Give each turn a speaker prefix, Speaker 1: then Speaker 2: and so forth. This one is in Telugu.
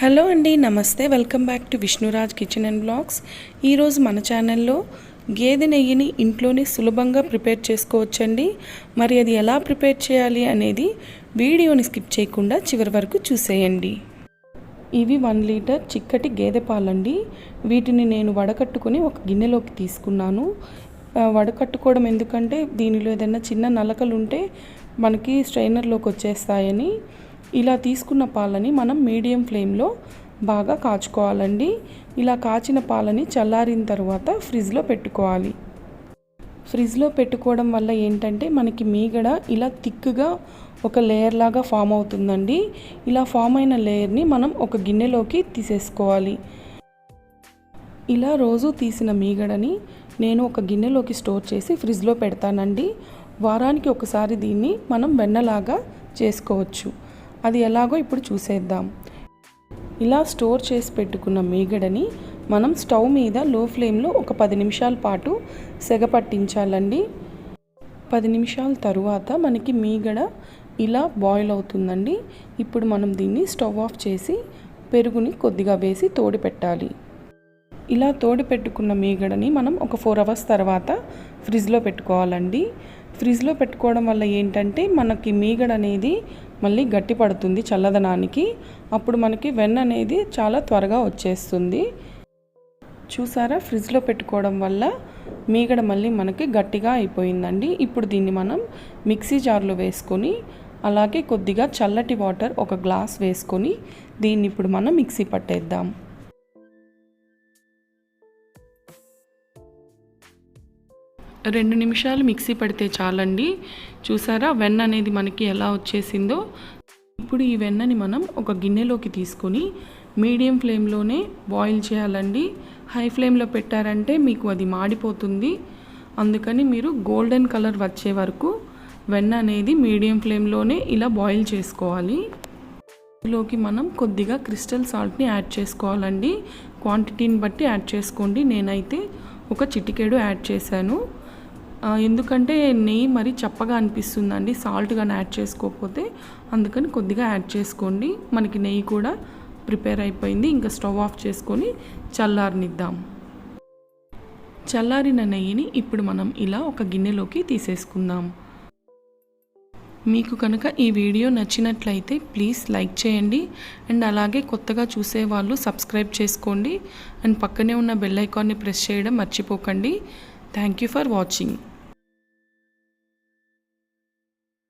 Speaker 1: హలో అండి నమస్తే. Welcome back to Vishnuraj kitchen and blogs. ఈరోజు మన ఛానల్లో గేదె నెయ్యిని ఇంట్లోనే సులభంగా ప్రిపేర్ చేసుకోవచ్చండి. మరి అది ఎలా ప్రిపేర్ చేయాలి అనేది వీడియోని స్కిప్ చేయకుండా చివరి వరకు చూసేయండి. ఇవి వన్ లీటర్ చిక్కటి గేదె పాలండి. వీటిని నేను వడకట్టుకుని ఒక గిన్నెలోకి తీసుకున్నాను. వడకట్టుకోవడం ఎందుకంటే దీనిలో ఏదైనా చిన్న నలకలు ఉంటే మనకి స్ట్రైనర్లోకి వచ్చేస్తాయని. ఇలా తీసుకున్న పాలని మనం మీడియం ఫ్లేమ్లో బాగా కాచుకోవాలండి. ఇలా కాచిన పాలని చల్లారిన తర్వాత ఫ్రిడ్జ్లో పెట్టుకోవాలి. ఫ్రిడ్జ్లో పెట్టుకోవడం వల్ల ఏంటంటే మనకి మీగడ ఇలా థిక్గా ఒక లేయర్ లాగా ఫామ్ అవుతుందండి. ఇలా ఫామ్ అయిన లేయర్ని మనం ఒక గిన్నెలోకి తీసేసుకోవాలి. ఇలా రోజు తీసిన మీగడని నేను ఒక గిన్నెలోకి స్టోర్ చేసి ఫ్రిడ్జ్లో పెడతానండి. వారానికి ఒకసారి దీన్ని మనం వెన్నలాగా చేసుకోవచ్చు. అది ఎలాగో ఇప్పుడు చూసేద్దాం. ఇలా స్టోర్ చేసి పెట్టుకున్న మీగడని మనం స్టవ్ మీద లో ఫ్లేమ్లో ఒక పది నిమిషాల పాటు సెగ పట్టించాలండి. పది నిమిషాల తరువాత మనకి మీగడ ఇలా బాయిల్ అవుతుందండి. ఇప్పుడు మనం దీన్ని స్టవ్ ఆఫ్ చేసి పెరుగుని కొద్దిగా వేసి తోడి పెట్టాలి. ఇలా తోడి పెట్టుకున్న మీగడని మనం ఒక ఫోర్ అవర్స్ తర్వాత ఫ్రిడ్జ్లో పెట్టుకోవాలండి. ఫ్రిడ్జ్లో పెట్టుకోవడం వల్ల ఏంటంటే మనకి మీగడ అనేది మళ్ళీ గట్టి పడుతుంది చల్లదనానికి. అప్పుడు మనకి వెన్న అనేది చాలా త్వరగా వచ్చేస్తుంది. చూసారా? ఫ్రిడ్జ్లో పెట్టుకోవడం వల్ల మీగడ మళ్ళీ మనకి గట్టిగా అయిపోయిందండి. ఇప్పుడు దీన్ని మనం మిక్సీ జార్లో వేసుకొని అలాగే కొద్దిగా చల్లటి వాటర్ ఒక గ్లాస్ వేసుకొని దీన్ని ఇప్పుడు మనం మిక్సీ పట్టేద్దాం. రెండు నిమిషాలు మిక్సీ పడితే చాలండి. చూసారా? వెన్న అనేది మనకి ఎలా వచ్చేసిందో? ఇప్పుడు ఈ వెన్నని మనం ఒక గిన్నెలోకి తీసుకొని మీడియం ఫ్లేమ్లోనే బాయిల్ చేయాలండి. హై ఫ్లేమ్లో పెట్టారంటే మీకు అది మాడిపోతుంది. అందుకని మీరు గోల్డెన్ కలర్ వచ్చే వరకు వెన్న అనేది మీడియం ఫ్లేమ్లోనే ఇలా బాయిల్ చేసుకోవాలి. ఇందులోకి మనం కొద్దిగా క్రిస్టల్ సాల్ట్ని యాడ్ చేసుకోవాలండి. క్వాంటిటీని బట్టి యాడ్ చేసుకోండి. నేనైతే ఒక చిటికేడు యాడ్ చేశాను. ఎందుకంటే నెయ్యి మరి చప్పగా అనిపిస్తుందండి సాల్ట్ కానీ యాడ్ చేసుకోకపోతే అందుకని కొద్దిగా యాడ్ చేసుకోండి. మనకి నెయ్యి కూడా ప్రిపేర్ అయిపోయింది ఇంకా స్టవ్ ఆఫ్ చేసుకొని చల్లారనిద్దాం. చల్లారిన నెయ్యిని ఇప్పుడు మనం ఇలా ఒక గిన్నెలోకి తీసేసుకుందాం. మీకు కనుక ఈ వీడియో నచ్చినట్లయితే ప్లీజ్ లైక్ చేయండి అండ్ అలాగే కొత్తగా చూసే వాళ్ళు సబ్స్క్రైబ్ చేసుకోండి అండ్ పక్కనే ఉన్న బెల్ ఐకాన్ని ప్రెస్ చేయడం మర్చిపోకండి. Thank you for watching.